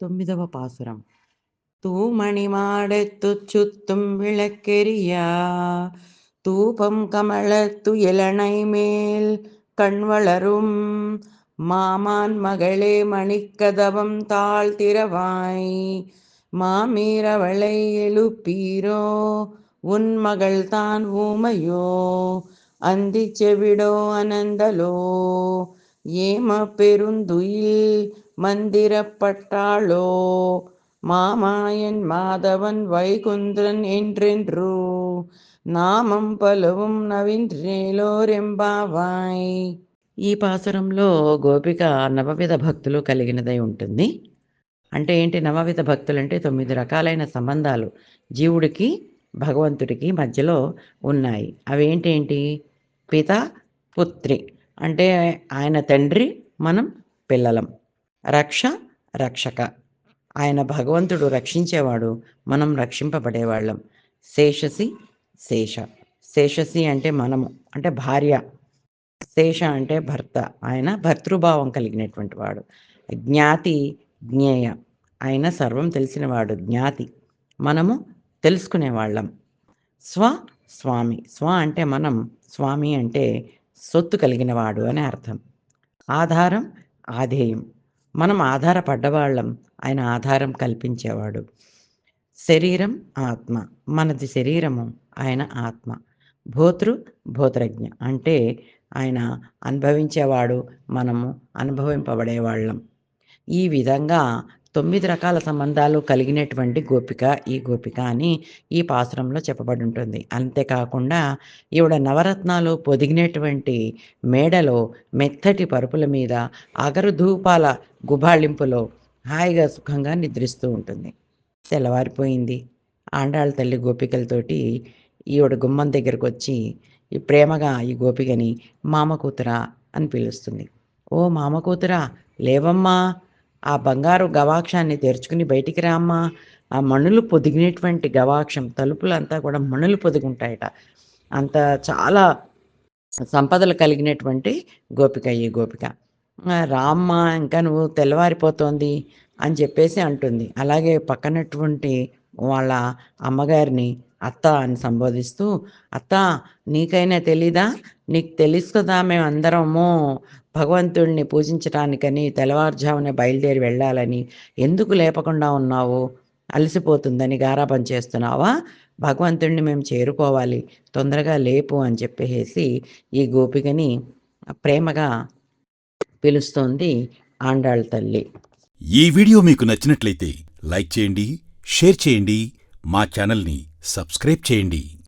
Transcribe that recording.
తొమ్మిదవ పాసురం தூமணி மாடத்துச் சுத்தும் விளக்கெரியா தூபம் கமலத்து இளனை மேல் கண் வளரும் மாமான் மகளே மணிக்கதவம் தாழ்த்திரவாய் மாமீரவளை எழுப்பீரோ உன் மகள் தான் ஊமையோ அந்தி செவிடோ அனந்தலோ ஏம பெருந்துயில் மந்திரப்பட்டாளோ மாமாயன் மாதவன் வைகுந்திரன் என்றென்றோ నామం పలువం నవింద్రేలోరెంబావాయ్ ఈ పాసురంలో గోపిక నవవిధ భక్తులు కలిగినదై ఉంటుంది అంటే ఏంటి నవవిధ భక్తులు అంటే తొమ్మిది రకాలైన సంబంధాలు జీవుడికి భగవంతుడికి మధ్యలో ఉన్నాయి అవి ఏంటేంటి పిత పుత్రి అంటే ఆయన తండ్రి మనం పిల్లలం రక్ష రక్షక. ఆయన భగవంతుడు రక్షించేవాడు మనం రక్షింపబడేవాళ్ళం. శేషసి శేష. శేషసి అంటే మనము అంటే భార్య. శేష అంటే భర్త. ఆయన భర్తృభావం కలిగినటువంటి వాడు. జ్ఞాతి జ్ఞేయ. ఆయన సర్వం తెలిసినవాడు జ్ఞాతి. మనము తెలుసుకునేవాళ్ళం. స్వ స్వామి. స్వ అంటే మనం. స్వామి అంటే సొత్తు కలిగినవాడు అని అర్థం. ఆధారం ఆధేయం. మనం ఆధారపడ్డవాళ్ళం. ఆయన ఆధారం కల్పించేవాడు. శరీరం ఆత్మ. మనది శరీరము ఆయన ఆత్మ. భోతృ భోతరజ్ఞ అంటే ఆయన అనుభవించేవాడు మనము అనుభవింపబడేవాళ్ళం. ఈ విధంగా తొమ్మిది రకాల సంబంధాలు కలిగినటువంటి గోపిక ఈ గోపిక అని ఈ పాసురంలో చెప్పబడి ఉంటుంది. అంతేకాకుండా ఈవిడ నవరత్నాలు పొదిగినటువంటి మేడలో మెత్తటి పరుపుల మీద అగరుధూపాల గుబాళింపులో హాయిగా సుఖంగా నిద్రిస్తూ ఉంటుంది. తెల్లవారిపోయింది. ఆండాళ్ళ తల్లి గోపికలతోటి ఈవిడ గుమ్మం దగ్గరకు వచ్చి ఈ ప్రేమగా ఈ గోపికని మామ కూతురా అని పిలుస్తుంది. ఓ మామ కూతురా లేవమ్మా ఆ బంగారు గవాక్షాన్ని తెరుచుకుని బయటికి రామ్మా ఆ మణులు పొదిగినటువంటి గవాక్షం తలుపులంతా కూడా మణులు పొదిగుంటాయట. అంత చాలా సంపదలు కలిగినటువంటి గోపిక ఈ గోపిక. రామ్మ ఇంకా నువ్వు తెల్లవారిపోతోంది అని చెప్పేసి అంటుంది. అలాగే పక్కనటువంటి వాళ్ళ అమ్మగారిని అత్త అని సంబోధిస్తూ అత్త నీకైనా తెలీదా? నీకు తెలుసు కదా మేము అందరము భగవంతుడిని పూజించడానికని తెల్లవారుజామునే బయలుదేరి వెళ్ళాలని ఎందుకు లేపకుండా ఉన్నావు? అలసిపోతుందని గారాపం చేస్తున్నావా? భగవంతుడిని మేము చేరుకోవాలి తొందరగా లేపు అని చెప్పేసి ఈ గోపికని ప్రేమగా పిలుస్తోంది ఆండాళ్ళ తల్లి. ఈ వీడియో మీకు నచ్చినట్లయితే లైక్ చేయండి షేర్ చేయండి మా ఛానల్ని సబ్స్క్రైబ్ చేయండి.